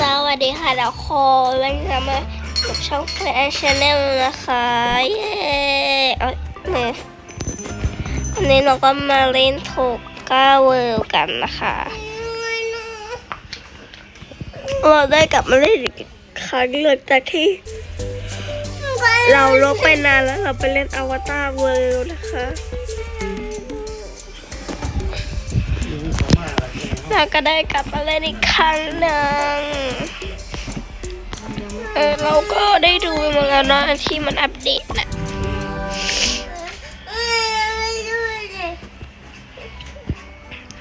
สวัสดีค่ะทุกคนวันนี้เรามากับช่องแฟชั่นแนลนะคะ เย้เอ้ยวันนี้เราก็มาเล่นโทก้าเวิล์กันนะคะ เราได้กลับมาเล่นอีกครั้งหลังจากที่ เราลบไปนานแล้วเราไปเล่นอวตารเวิลด์นะคะ เราก็ได้กลับมาเล่นอีกครั้งหนึ่งเออเราก็ได้ดูมาแล้วนะที่มันอัปเดตนะ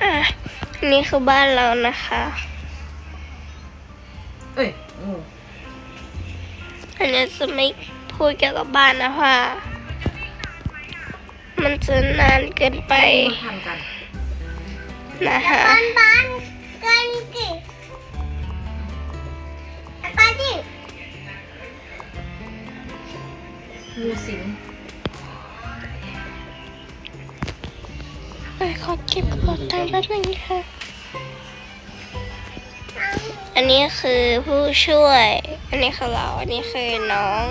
อะนี่คือบ้านเรานะคะ เอ้ยโอ้อันนี้จะไม่พูดเกี่ยวกับบ้านนะเพราะว่ามันจะนานเกินไปมาทำกัน นะคะบ้านบ้านกันกิไปดิงูสิงขอเก็บกระเป๋าตังค์แป๊บนึงค่ะ อันนี้คือผู้ช่วย อันนี้คือเรา อันนี้คือน้อง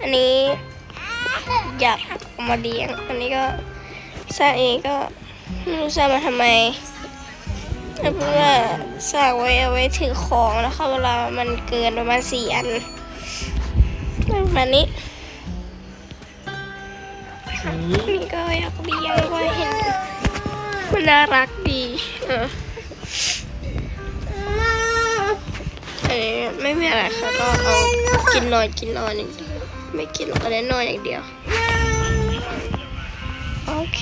อันนี้อยากมาเลี้ยง อันนี้ก็สร้างเองก็ ไม่รู้สร้างมาทำไมแต่เพื่อสร้างไว้เอาไว้ถือของแล้วค่ะเวลามันเกินประมาณสี่อันประมาณนี้นี่ก็อยากเลี้ยงก็เห็นมันน่ารักดีเออไม่มีอะไรค่ะก็เอากินนอนกินนอนอย่างเดียวไม่กินหรอกก็ได้นอนอย่างเดียวโอเค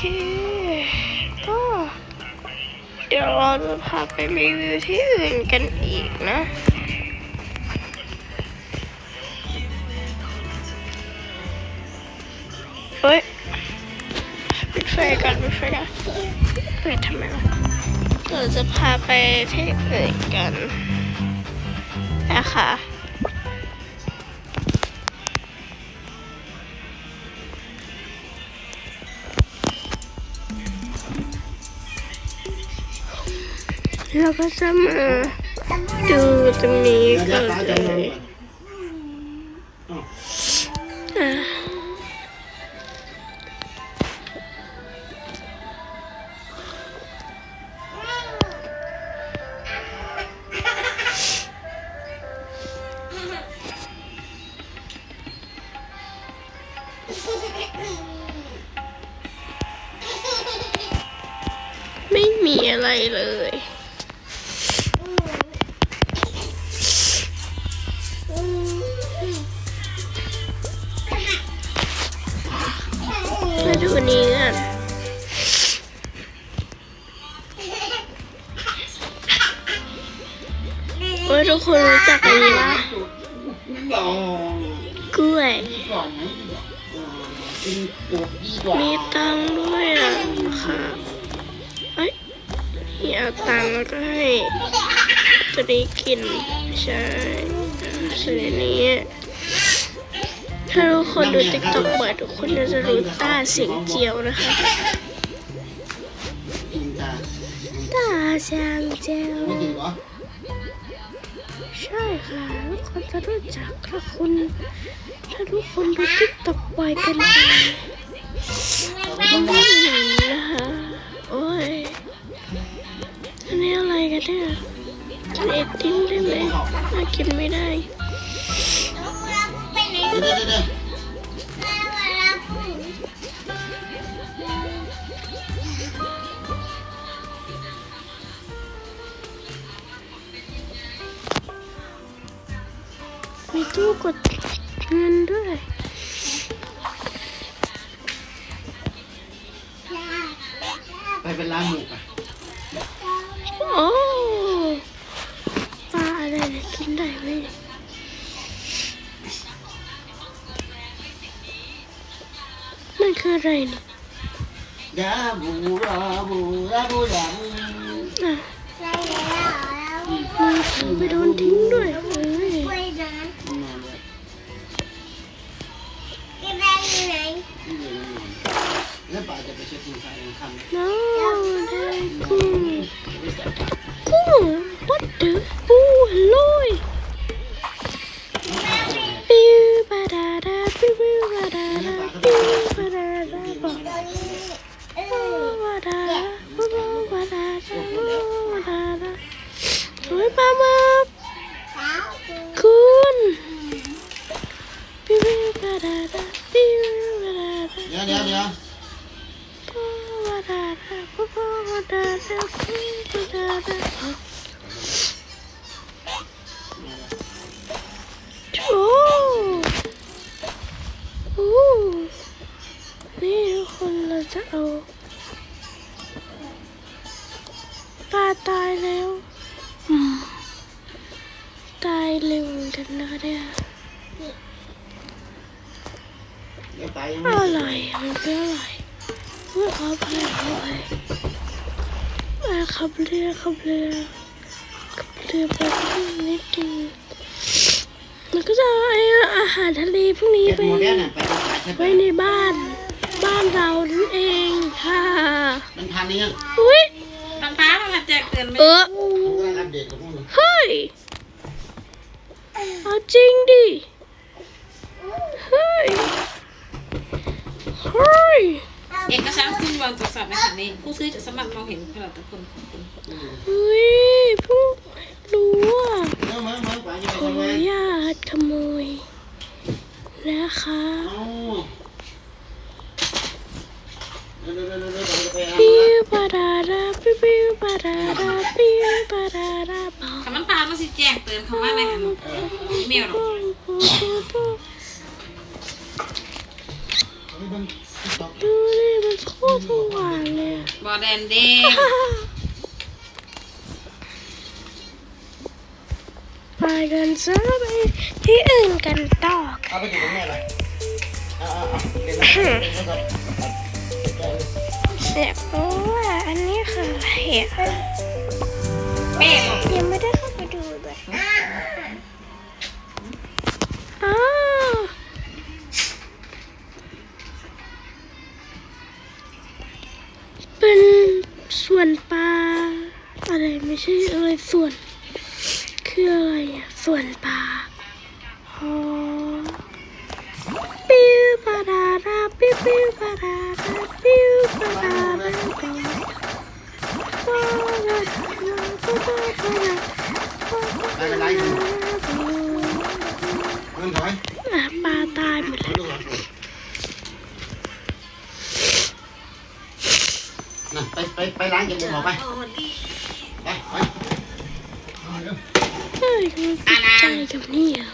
ก็ เดี๋ยวเราจะพาไปรีวิวที่อื่นกันอีกนะ เฮ้ยปิดไฟก่อนปิดไฟก่อนเปิดทำไมวะเราจะพาไปที่อื่นกันนะคะ เราก็จะมาดูตรงนี้กันเลย นี้กันโอ้ยทุกคนรู้จักอันนี้ปะกล้วย มีตังด้วยอะค่ะเอ้ยนี่เอาตังแล้วก็ให้ตัวนี้กินใช่ส่วนนี้ ถ้าทุกคนดูติ๊กต็อกบ่อยทุกคนจะรู้ต้าเสียงเจียวนะคะต้าเสียงเจียวใช่ค่ะทุกคนจะรู้จักถ้าคุณ ถ้าทุกคนดูติ๊กต็อกบ่อยกันไปนะคะโอ้ยอันนี้อะไรกันเนี่ยกินไอติมได้ไหมอะกินไม่ได้ ไปไหนมีตู้กดเงินด้วย ไปเป็นร้านหมูอะโอ้ปลาอะไรเนี่ยกินได้ไหมมันคืออะไรเนี่ย Karayla. Da bu da bu da bu da bu. Mày đón thính rồi. No, no, cool. Cool, what the? Oh, hello. ร่อยมันก็อร่อยเมื่อขอไปขอไมาขับเรือขับเรือขับเรือไปนิดนึงมันก็จะเอาไออาหารทะเลพวกนี้ไปไปใช่ไหมไว้ในบ้าน บ้านเรานั่นเองค่ะมันทันนี่ยังอุ้ยตอนฟ้ามันแจกเตือนไหมเออเดตกับพวกมึงเฮ้ยเอาจริงดิเฮ้ย เฮ้ยเอกสารขึ้นวางตรวจสอบในขณะนี้ ผู้ซื้อจะสามารถมองเห็นผลิตภัณฑ์ของคุณเฮ้ยเพิ่งรู้อะเดี๋ยวมามาไปจะขออนุญาตขโมยนะคะปิ้วปะดาดาปิ้วปิ้วปะดาดาปิ้วปะดาดาเป่าคำมันฟ้ามันสิแจ้งเตือนเขามาในอันเอออีเมลหรอก เอาไปเบิ่ง TikTok ดูดิมันโคตรสว่างเลยบอแดนเด้งไปกันซะไปที่อื่นกันต่อค่ะเอาไปอยู่กับแม่เลยเอาเอาเอาเดี๋ยวนะเดี๋ยวนะเสียบว่าอันนี้คืออะไรอะแม่บยังไม่ได้เข้าไปดูเลยอ้า ส่วน คืออะไรอะ ส่วนปลาอ๋อปิ้วปะดาดาปิ้วปิ้วปะดาดาปิ้วปะดาดาปิ้วปะดาดาปะดาปะดาไปกันไรอยู่เงินถอยอะปลาตายหมดถอแล้ยวดูก่อนน่ะไปไปไปร้านเก็บมือไป ไปไปเอาเร็ว เฮ้ยมันติดใจกับนี่อ่ะ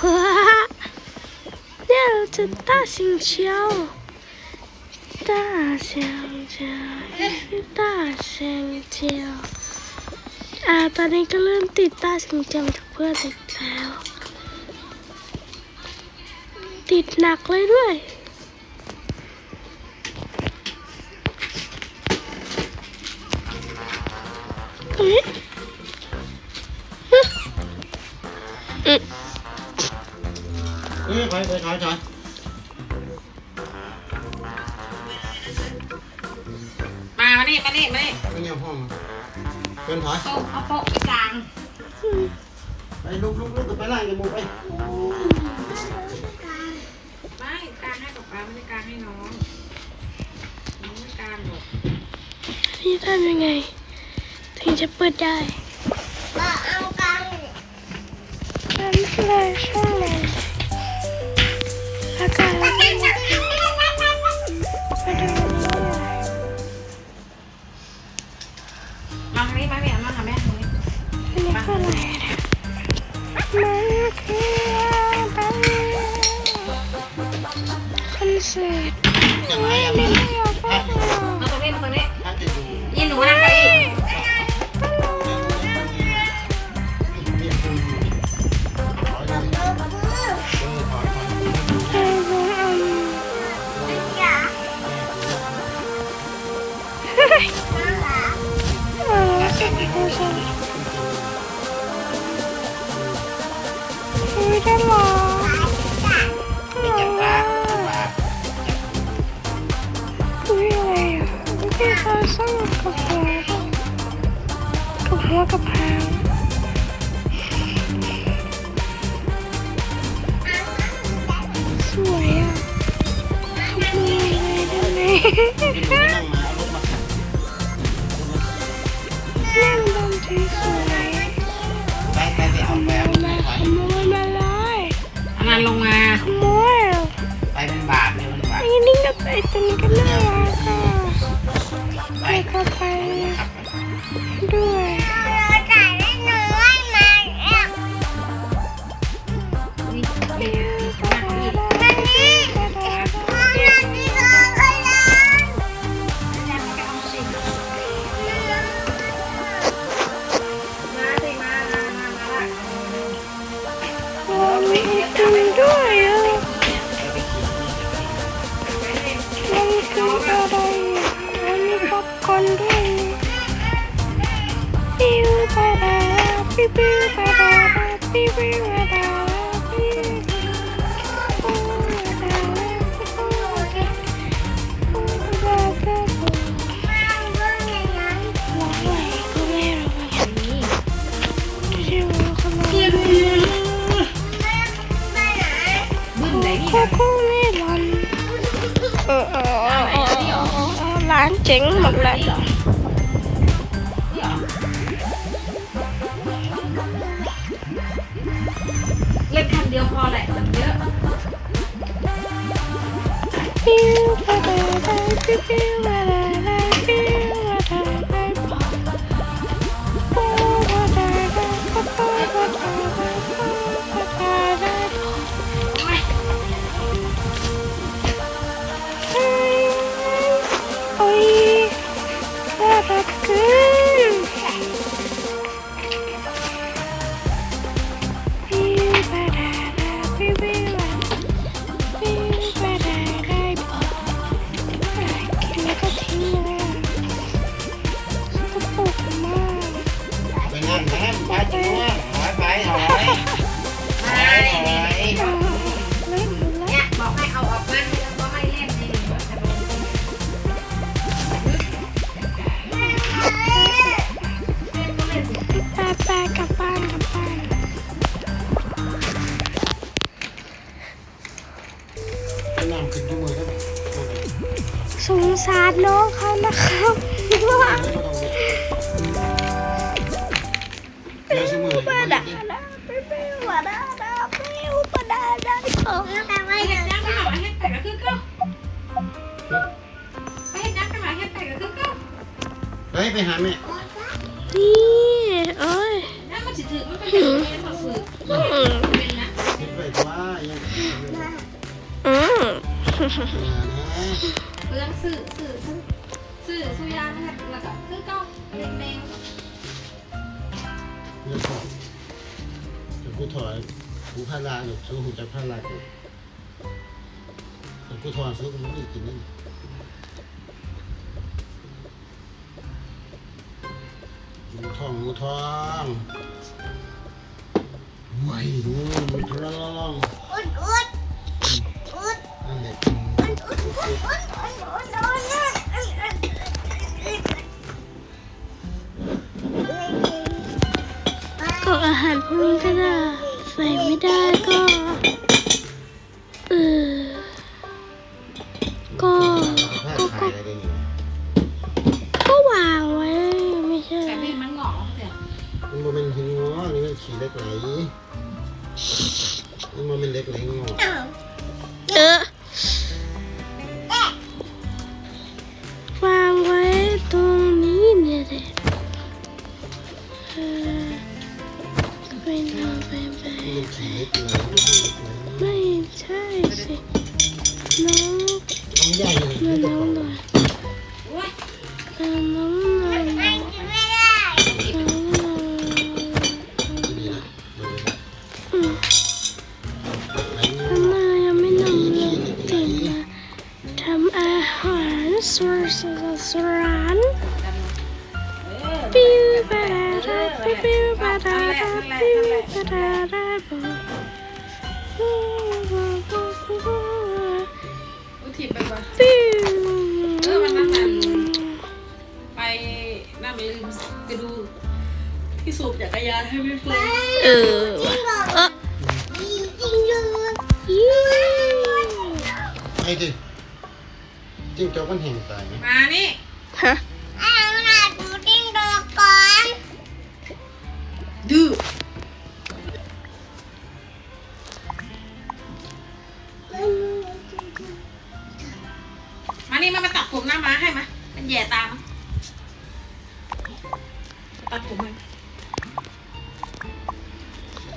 ว้าเนี่ยเราจะ大型桥大香蕉是大香蕉อ่าตอนนี้ก็เริ่มติดตาสิงเจียวจากเพื่อนอีกแล้ว ติดหนักเลยด้วยเฮ้ย เฮ้ยไปไปถอยถอยมามานี่มานี่มานี่ไปเนี่ยห้องเงินถอยโต๊ะเอาโต๊ะไปกลาง ไปลุกลุกลุกไปร้านเก็บมือไปไม่กลางให้กับป้าไม่ได้กลางให้น้องน้องไม่กลางหรอกนี่ทำยังไง ถึงจะเปิดได้ ก็เอากังทำเลยช่ องเลยแล้วก็มาดูนี่มาทางนี้มาเนี่ยมาหาแม่ทางนี้อันนี้คืออะไรนะมันคืออะไรคอนเสิร์ตจะมาอย่างนั้นพัดมาตรงนี้มาตรงนี้ยินหนูนั่งเก้ 拜拜。 ร้านเจ๊งหมดเลย ดาปิ้ ไปไปหาแม่นี่โอ้ยนั่นมันสิถือมันเป็นแบบนี้มันฝึกเป็นนะคิดไปว่ายังอืมเรื่องสื่อสื่อสื่อสื่อสุยานะคะแล้วก็คือเก้าเล่นแมงเรื่องของจะกูถอยกูพาลาอยู่สู้หูจะพาลาอยู่แต่กูถอนซื้อกูไม่ได้กินนั่น หมูทองหมูทองไม่รู้หมูทองอุดอุดอุดนั่นแหละอุดอุดอุดอุดอุดอุดอุดก็อาหารพวกนี้ก็ได้ใส่ไม่ได้ก็ เล็กไหลมันบ่เป็นเล็กไหลงอก อุทิศไปก่อนปิ้วเออวันนั้นน่ะไปน่าไปลืมไปดูที่สูบจักรยานให้พี่เฟลยเออเออไอ้ดิจิ้งจอกมันแห้งตายไหมมานี่ฮะ นี่มามาตัดผมหน้าม้าให้มามันแย่ตามะตัดผมให้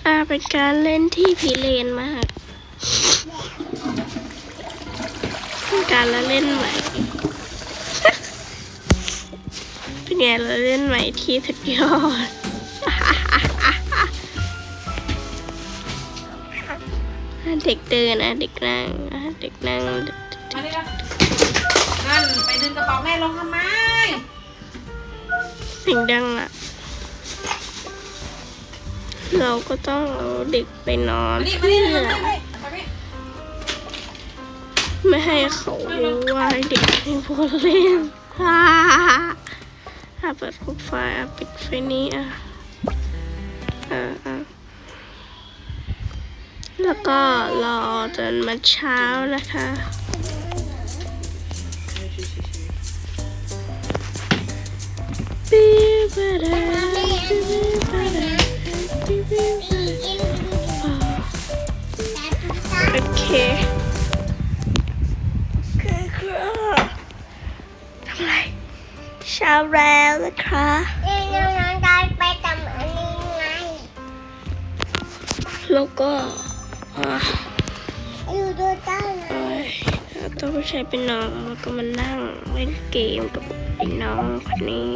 อ่าเป็นการเล่นที่พิเรนมากเป็นการละเล่นใหม่ เป็นไงละเล่นใหม่ที่สุดยอดเด็กเดินนะเด็กนั่งอะเด็กนั่ง มานี่ละนั่ นไปดึงกแม่ลงทำไมเสียงดังอะเราก็ต้องเอาเด็กไปนอนเพื่อไม่ให้เขารู้ว่าเด็กมีพวกเล่นฮ่าอะเปิดคุกไฟอะปิดไฟนี้อะอะอะแล้วก็รอจนมาเช้านะคะ โอเคโอเคครับทำไรเช้าแล้วนะคะนี่น้องได้ไปทำอันนี้ไงแล้วก็อะอยู่ดูต้นเอ้ยตัวผู้ชายเป็นน้องแล้วก็มานั่งเล่นเกมกับไอ้น้องคนนี้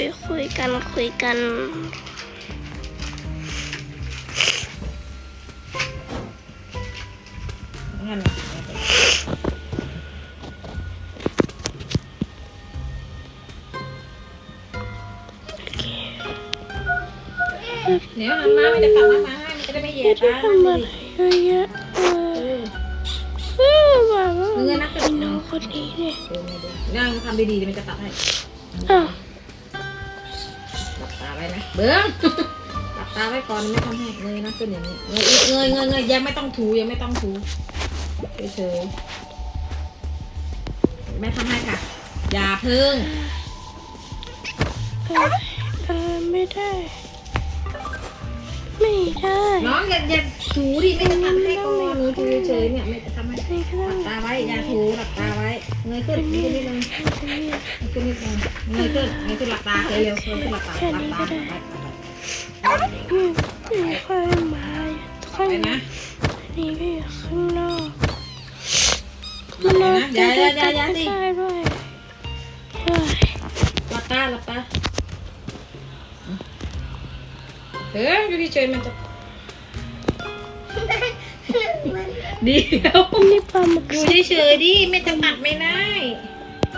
ยคุยกันคุยกัน งั้นโอเคเดี๋ยวหันมาไม่ได้ตัดมาให้มันจะได้ไม่เหยียไม่ดได้นะทำอะไรเยอะแยะเออเออแบบว่าไอ้น้องคนนี้เนี่ยนั่งทำดีๆเดี๋ยวมันจะตัดให้อ้าว เบิ้งหลับตาไว้ก่อนไม่ทำให้เงยนะขึ้นอย่างนี้เงยอีกเงยเงยเงยยังไม่ต้องถูยังไม่ต้องถูเฉยๆแม่ทำให้ค่ะ อย่าเพิ่งเออเออไม่ได้ ไม่ได้ น้องอย่าอย่าถูดิไม่จะทำให้ก่อนหนูถูเฉยๆเนี่ยไม่ หลับตาไว้อย่าถูหลับตาไว้ เงยขึ้นขึ้นนิดนึงไม่ได้ขึ้นนิดนึงเงยขึ้นเงยขึ้นหลับตาเร็วๆเงยขึ้นหลับตาหลับตาไว้ไม่ค่อยมาข้างไปนะนี่ก็อยู่ข้างนอกไปนะอย่าอย่าอย่าอย่าสิได้ด้วยเฮ้ยหลับตาหลับตาเอออยู่เฉยๆมันจะ เดียวอันนี้ปลาหมึกอยู่เฉยๆดิไม่จะตัดไม่ได้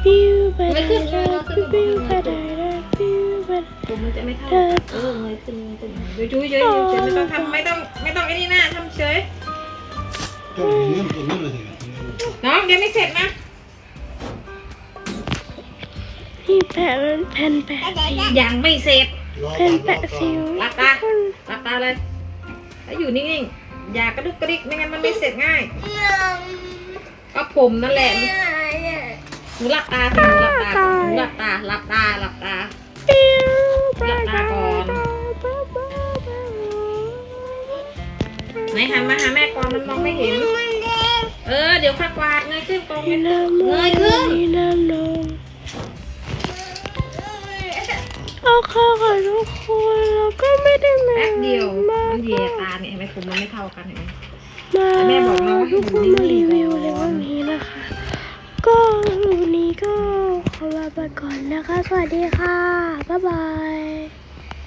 ปิ้วไปไม่ได้ขึ้นไม่ขึ้นปิ้วไปได้ปิ้วไปได้ผมมันจะไม่เท่าเออเงยขึ้นเงยขึ้นอยู่เฉยๆอยู่เฉยๆไม่ต้องทำไม่ต้องไม่ต้องไอ้นี่นะทำเฉยตัวนี้ตัวนี้เลยน้องยังไม่เสร็จนะนี่แปะเป็นแผ่นแปะสียังไม่เสร็จแผ่นแปะสีหลับตาหลับตาเลยแล้วอยู่นิ่งๆ อย่ากระดุกกระดิกไม่งั้นมันไม่เสร็จง่าย ก็ผมนั่นแหละหนูหลับตาสิหนูหลับตาก่อนหนูหลับตาหลับตาหลับตาปิ้วไปหลับตาก่อนไหนหันมาหาแม่ก่อนมันมองไม่เห็น เออเดี๋ยวค่อยกวาดเงยขึ้นกองนี่เงน้ำนมยขึ้นนี่น้ำนมเอาค่ะค่ะทุกคนเราก็ไม่ได้มาแป๊บเดียวมามันเหยียดตาเนี่ยเห็น ไม่คุ้มมันไม่เท่ากันเห็นไหมแม่บอกน้องว่าให้ทุกดูคนนิ่งๆมารีวิวในวันนี้นะคะ ก็วันนี้ก็ขอลาไปก่อนนะคะ สวัสดีค่ะ บ๊ายบาย